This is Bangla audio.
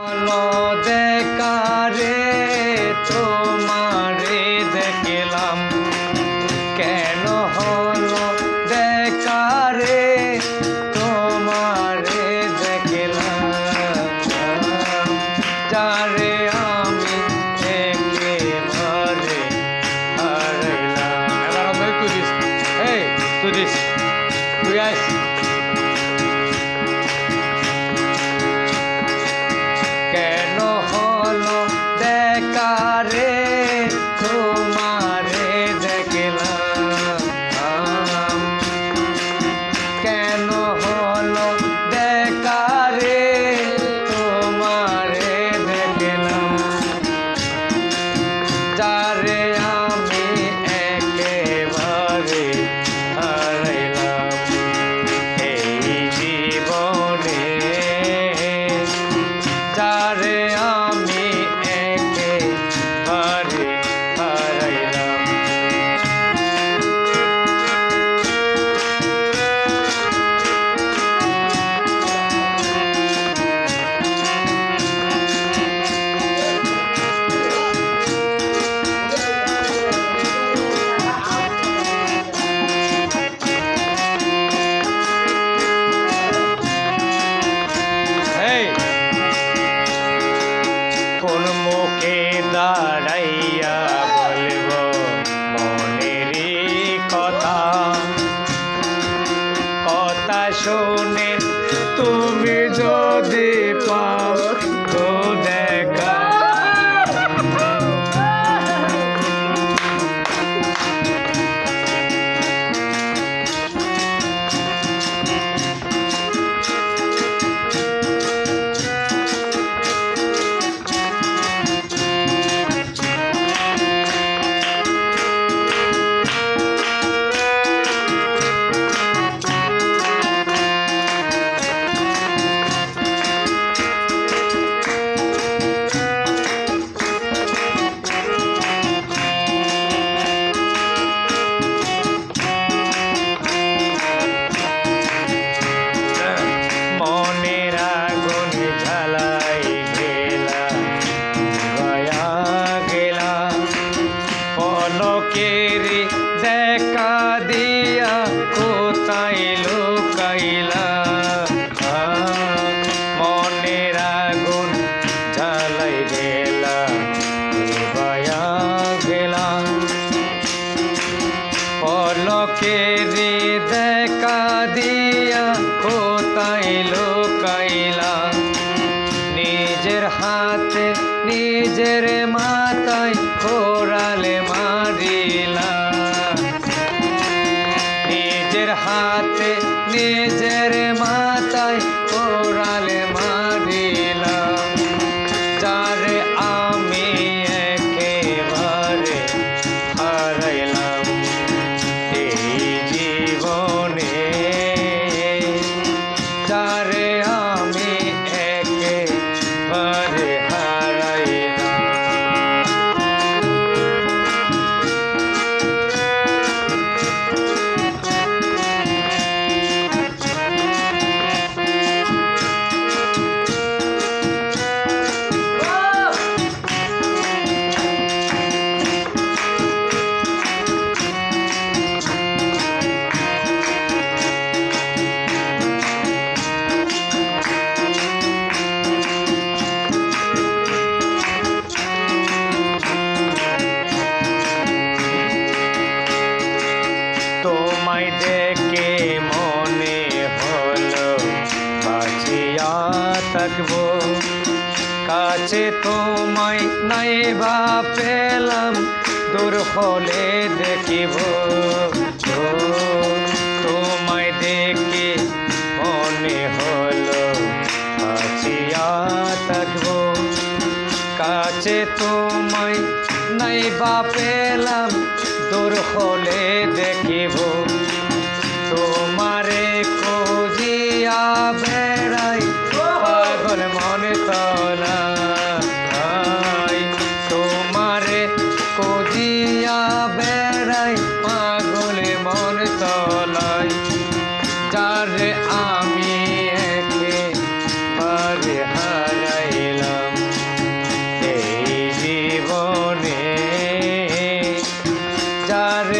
হলো দেখারে তোমারে দেখলাম। কেন হলো দেখারে তোমারে দেখলাম? যারে আমি একেবারে হারাইলাম। এবার তুই দিস। এই, তুই দিস। তুই আস শুনে তুমি যদি পাও হাতে নিজের দেখে মনে হলো, বাঁচিয়া থাকব। কাছে তোমায় নাই বা পেলাম, দূর হলে দেখিব। তোমায় দেখে মনে হলো, বাঁচিয়া থাকব। কাছে তোমায় নাই বা পেলাম, দূর হলে দেখিব। রাধারে